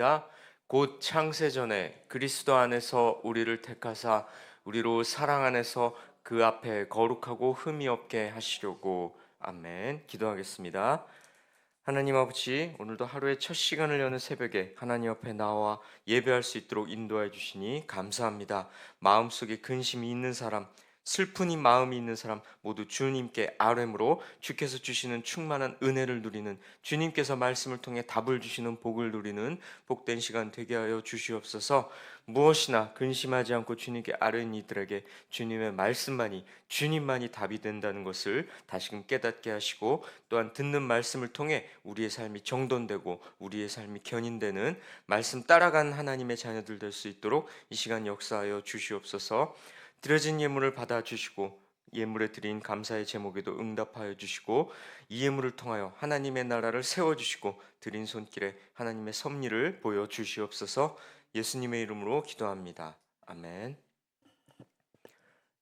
기도합니다. 곧 창세 전에 그리스도 안에서 우리를 택하사 우리로 사랑 안에서 그 앞에 거룩하고 흠이 없게 하시려고 아멘. 기도하겠습니다. 하나님 아버지, 오늘도 하루의 첫 시간을 여는 새벽에 하나님 앞에 나와 예배할 수 있도록 인도해 주시니 감사합니다. 마음속에 근심이 있는 사람, 슬픈 이 마음이 있는 사람 모두 주님께 아뢰므로 주께서 주시는 충만한 은혜를 누리는 주님께서 말씀을 통해 답을 주시는 복을 누리는 복된 시간 되게 하여 주시옵소서. 무엇이나 근심하지 않고 주님께 아뢰는 이들에게 주님의 말씀만이 주님만이 답이 된다는 것을 다시금 깨닫게 하시고 또한 듣는 말씀을 통해 우리의 삶이 정돈되고 우리의 삶이 견인되는 말씀 따라가는 하나님의 자녀들 될 수 있도록 이 시간 역사하여 주시옵소서. 드려진 예물을 받아 주시고 예물에 드린 감사의 제목에도 응답하여 주시고 이 예물을 통하여 하나님의 나라를 세워 주시고 드린 손길에 하나님의 섭리를 보여 주시옵소서. 예수님의 이름으로 기도합니다. 아멘.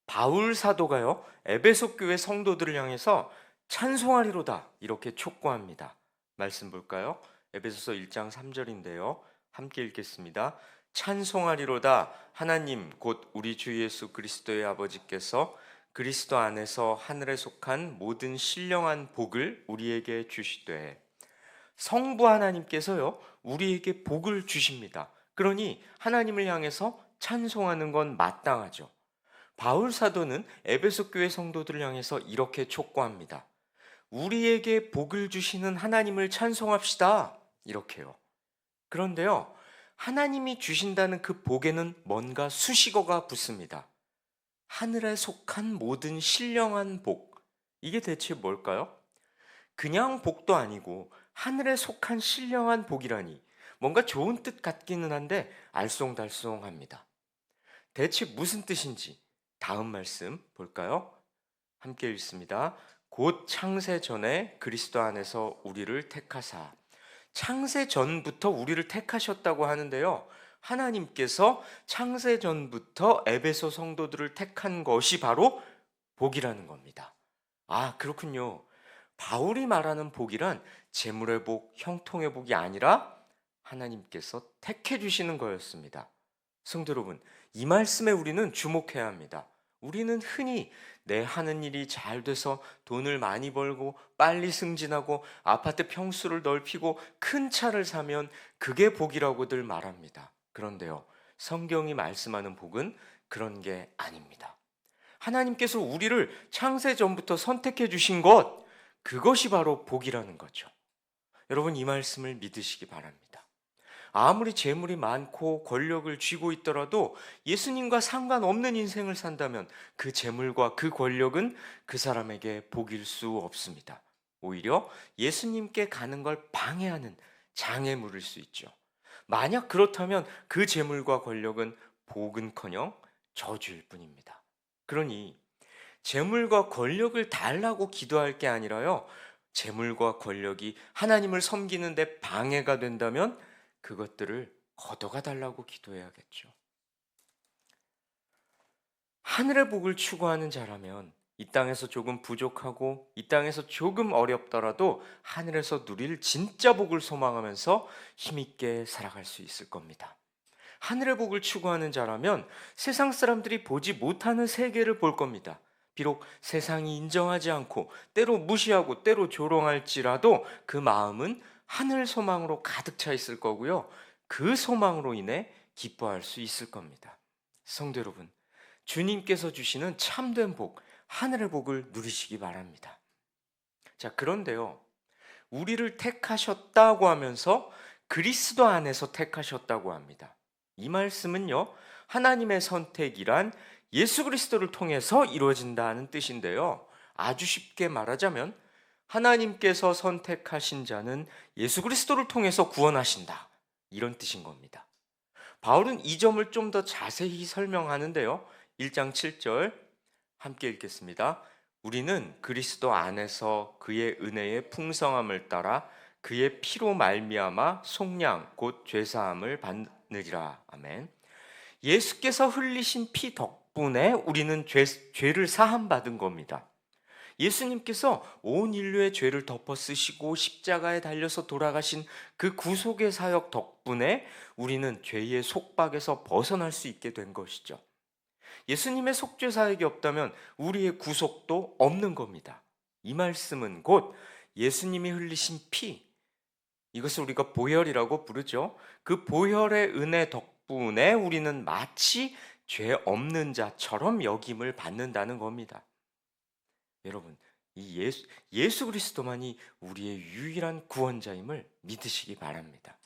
바울 사도가요 에베소 교회 성도들을 향해서 찬송하리로다 이렇게 촉구합니다. 말씀 볼까요? 에베소서 1장 3절인데요. 함께 읽겠습니다. 찬송하리로다 하나님 곧 우리 주 예수 그리스도의 아버지께서 그리스도 안에서 하늘에 속한 모든 신령한 복을 우리에게 주시되 성부 하나님께서요 우리에게 복을 주십니다. 그러니 하나님을 향해서 찬송하는 건 마땅하죠. 바울 사도는 에베소 교회 성도들을 향해서 이렇게 촉구합니다. 우리에게 복을 주시는 하나님을 찬송합시다. 이렇게요. 그런데요. 하나님이 주신다는 그 복에는 뭔가 수식어가 붙습니다. 하늘에 속한 모든 신령한 복. 이게 대체 뭘까요? 그냥 복도 아니고 하늘에 속한 신령한 복이라니 뭔가 좋은 뜻 같기는 한데 알쏭달쏭합니다. 대체 무슨 뜻인지 다음 말씀 볼까요? 함께 읽습니다. 곧 창세 전에 그리스도 안에서 우리를 택하사 창세 전부터 우리를 택하셨다고 하는데요. 하나님께서 창세 전부터 에베소 성도들을 택한 것이 바로 복이라는 겁니다. 아, 그렇군요. 바울이 말하는 복이란 재물의 복, 형통의 복이 아니라 하나님께서 택해 주시는 거였습니다. 성도 여러분, 이 말씀에 우리는 주목해야 합니다. 우리는 흔히 내 하는 일이 잘 돼서 돈을 많이 벌고 빨리 승진하고 아파트 평수를 넓히고 큰 차를 사면 그게 복이라고들 말합니다. 그런데요, 성경이 말씀하는 복은 그런 게 아닙니다. 하나님께서 우리를 창세 전부터 선택해 주신 것, 그것이 바로 복이라는 거죠. 여러분 이 말씀을 믿으시기 바랍니다. 아무리 재물이 많고 권력을 쥐고 있더라도 예수님과 상관없는 인생을 산다면 그 재물과 그 권력은 그 사람에게 복일 수 없습니다. 오히려 예수님께 가는 걸 방해하는 장애물일 수 있죠. 만약 그렇다면 그 재물과 권력은 복은커녕 저주일 뿐입니다. 그러니 재물과 권력을 달라고 기도할 게 아니라요. 재물과 권력이 하나님을 섬기는데 방해가 된다면 그것들을 걷어가 달라고 기도해야겠죠. 하늘의 복을 추구하는 자라면 이 땅에서 조금 부족하고 이 땅에서 조금 어렵더라도 하늘에서 누릴 진짜 복을 소망하면서 힘있게 살아갈 수 있을 겁니다. 하늘의 복을 추구하는 자라면 세상 사람들이 보지 못하는 세계를 볼 겁니다. 비록 세상이 인정하지 않고 때로 무시하고 때로 조롱할지라도 그 마음은 하늘 소망으로 가득 차 있을 거고요. 그 소망으로 인해 기뻐할 수 있을 겁니다. 성도 여러분, 주님께서 주시는 참된 복, 하늘의 복을 누리시기 바랍니다. 자, 그런데요. 우리를 택하셨다고 하면서 그리스도 안에서 택하셨다고 합니다. 이 말씀은요. 하나님의 선택이란 예수 그리스도를 통해서 이루어진다는 뜻인데요. 아주 쉽게 말하자면 하나님께서 선택하신 자는 예수 그리스도를 통해서 구원하신다. 이런 뜻인 겁니다. 바울은 이 점을 좀 더 자세히 설명하는데요. 1장 7절 함께 읽겠습니다. 우리는 그리스도 안에서 그의 은혜의 풍성함을 따라 그의 피로 말미암아 속량 곧 죄사함을 받느리라. 아멘. 예수께서 흘리신 피 덕분에 우리는 죄, 죄를 사함 받은 겁니다. 예수님께서 온 인류의 죄를 덮어 쓰시고 십자가에 달려서 돌아가신 그 구속의 사역 덕분에 우리는 죄의 속박에서 벗어날 수 있게 된 것이죠. 예수님의 속죄 사역이 없다면 우리의 구속도 없는 겁니다. 이 말씀은 곧 예수님이 흘리신 피, 이것을 우리가 보혈이라고 부르죠. 그 보혈의 은혜 덕분에 우리는 마치 죄 없는 자처럼 여김을 받는다는 겁니다. 여러분, 이 예수, 예수 그리스도만이 우리의 유일한 구원자임을 믿으시기 바랍니다.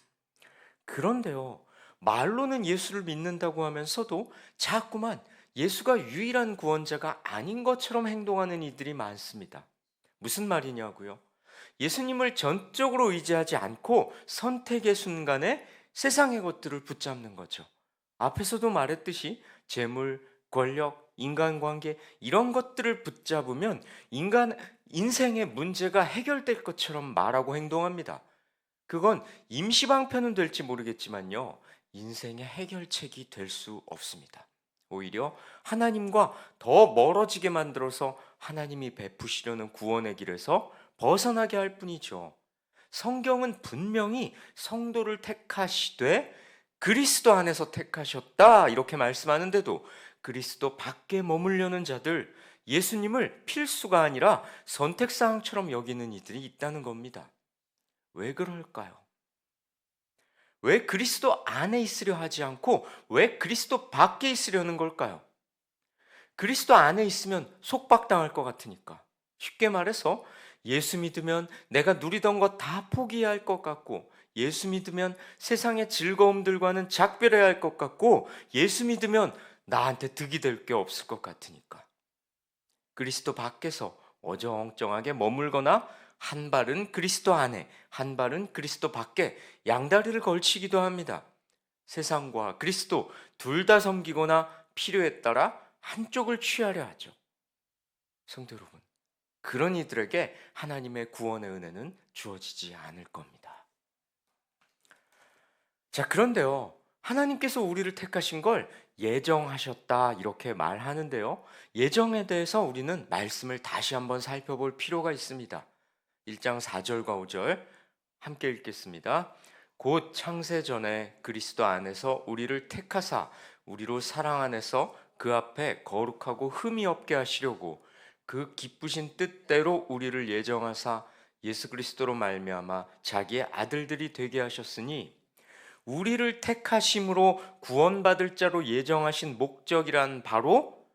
그런데요, 말로는 예수를 믿는다고 하면서도 자꾸만 예수가 유일한 구원자가 아닌 것처럼 행동하는 이들이 많습니다. 무슨 말이냐고요? 예수님을 전적으로 의지하지 않고 선택의 순간에 세상의 것들을 붙잡는 거죠. 앞에서도 말했듯이 재물, 권력, 인간관계 이런 것들을 붙잡으면 인간 인생의 문제가 해결될 것처럼 말하고 행동합니다. 그건 임시방편은 될지 모르겠지만요. 인생의 해결책이 될 수 없습니다. 오히려 하나님과 더 멀어지게 만들어서 하나님이 베푸시려는 구원의 길에서 벗어나게 할 뿐이죠. 성경은 분명히 성도를 택하시되 그리스도 안에서 택하셨다 이렇게 말씀하는데도 그리스도 밖에 머물려는 자들 예수님을 필수가 아니라 선택사항처럼 여기는 이들이 있다는 겁니다. 왜 그럴까요? 왜 그리스도 안에 있으려 하지 않고 왜 그리스도 밖에 있으려는 걸까요? 그리스도 안에 있으면 속박당할 것 같으니까. 쉽게 말해서 예수 믿으면 내가 누리던 것 다 포기해야 할 것 같고, 예수 믿으면 세상의 즐거움들과는 작별해야 할 것 같고, 예수 믿으면 나한테 득이 될 게 없을 것 같으니까. 그리스도 밖에서 어정쩡하게 머물거나 한 발은 그리스도 안에, 한 발은 그리스도 밖에 양다리를 걸치기도 합니다. 세상과 그리스도 둘 다 섬기거나 필요에 따라 한쪽을 취하려 하죠. 성도 여러분, 그런 이들에게 하나님의 구원의 은혜는 주어지지 않을 겁니다. 자, 그런데요. 하나님께서 우리를 택하신 걸 예정하셨다 이렇게 말하는데요. 예정에 대해서 우리는 말씀을 다시 한번 살펴볼 필요가 있습니다. 1장 4절과 5절 함께 읽겠습니다. 곧 창세 전에 그리스도 안에서 우리를 택하사 우리로 사랑 안에서 그 앞에 거룩하고 흠이 없게 하시려고 그 기쁘신 뜻대로 우리를 예정하사 예수 그리스도로 말미암아 자기의 아들들이 되게 하셨으니 우리를 택하심으로 구원받을 자로 예정하신 목적이란 바로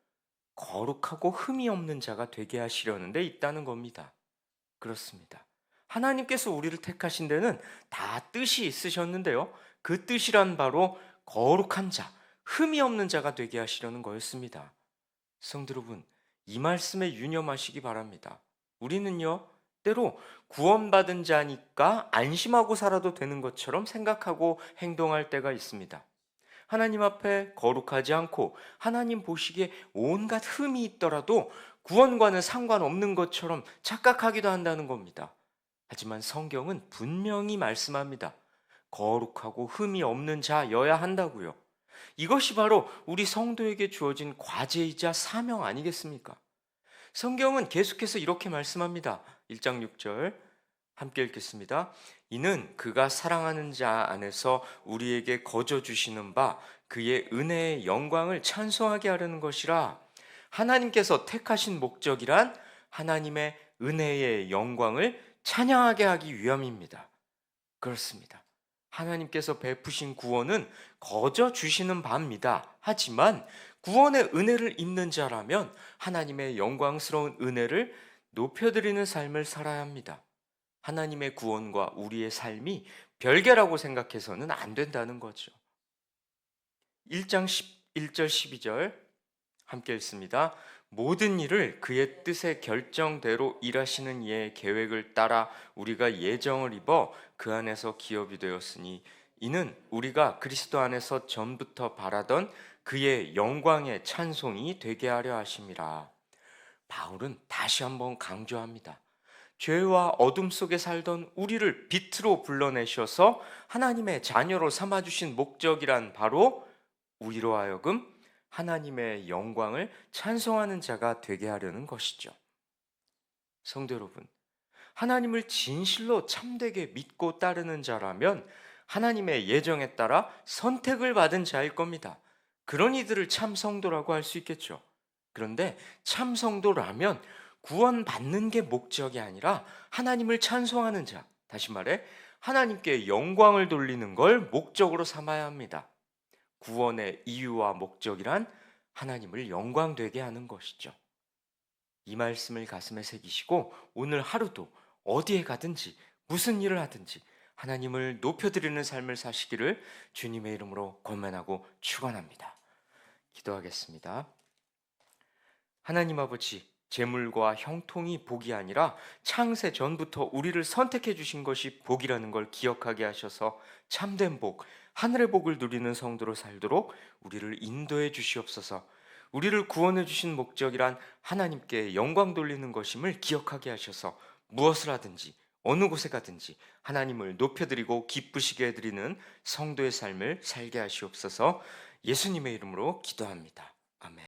거룩하고 흠이 없는 자가 되게 하시려는 데 있다는 겁니다. 그렇습니다. 하나님께서 우리를 택하신 데는 다 뜻이 있으셨는데요. 그 뜻이란 바로 거룩한 자, 흠이 없는 자가 되게 하시려는 거였습니다. 성도 여러분, 이 말씀에 유념하시기 바랍니다. 우리는요, 때로 구원받은 자니까 안심하고 살아도 되는 것처럼 생각하고 행동할 때가 있습니다. 하나님 앞에 거룩하지 않고 하나님 보시기에 온갖 흠이 있더라도 구원과는 상관없는 것처럼 착각하기도 한다는 겁니다. 하지만 성경은 분명히 말씀합니다. 거룩하고 흠이 없는 자여야 한다고요. 이것이 바로 우리 성도에게 주어진 과제이자 사명 아니겠습니까? 성경은 계속해서 이렇게 말씀합니다. 1장 6절 함께 읽겠습니다. 이는 그가 사랑하는 자 안에서 우리에게 거저 주시는 바 그의 은혜의 영광을 찬송하게 하려는 것이라 하나님께서 택하신 목적이란 하나님의 은혜의 영광을 찬양하게 하기 위함입니다. 그렇습니다. 하나님께서 베푸신 구원은 거저 주시는 바입니다. 하지만 구원의 은혜를 입는 자라면 하나님의 영광스러운 은혜를 높여드리는 삶을 살아야 합니다. 하나님의 구원과 우리의 삶이 별개라고 생각해서는 안 된다는 거죠. 1장 1절 12절 함께 읽습니다. 모든 일을 그의 뜻의 결정대로 일하시는 이의 계획을 따라 우리가 예정을 입어 그 안에서 기업이 되었으니 이는 우리가 그리스도 안에서 전부터 바라던 그의 영광의 찬송이 되게 하려 하심이라. 바울은 다시 한번 강조합니다. 죄와 어둠 속에 살던 우리를 빛으로 불러내셔서 하나님의 자녀로 삼아주신 목적이란 바로 우리로 하여금 하나님의 영광을 찬송하는 자가 되게 하려는 것이죠. 성도 여러분, 하나님을 진실로 참되게 믿고 따르는 자라면 하나님의 예정에 따라 선택을 받은 자일 겁니다. 그런 이들을 참 성도라고 할 수 있겠죠. 그런데 참 성도라면 구원받는 게 목적이 아니라 하나님을 찬송하는 자, 다시 말해 하나님께 영광을 돌리는 걸 목적으로 삼아야 합니다. 구원의 이유와 목적이란 하나님을 영광되게 하는 것이죠. 이 말씀을 가슴에 새기시고 오늘 하루도 어디에 가든지 무슨 일을 하든지 하나님을 높여드리는 삶을 사시기를 주님의 이름으로 권면하고 축원합니다. 기도하겠습니다. 하나님 아버지, 재물과 형통이 복이 아니라 창세 전부터 우리를 선택해 주신 것이 복이라는 걸 기억하게 하셔서 참된 복, 하늘의 복을 누리는 성도로 살도록 우리를 인도해 주시옵소서. 우리를 구원해 주신 목적이란 하나님께 영광 돌리는 것임을 기억하게 하셔서 무엇을 하든지 어느 곳에 가든지 하나님을 높여드리고 기쁘시게 해드리는 성도의 삶을 살게 하시옵소서 예수님의 이름으로 기도합니다.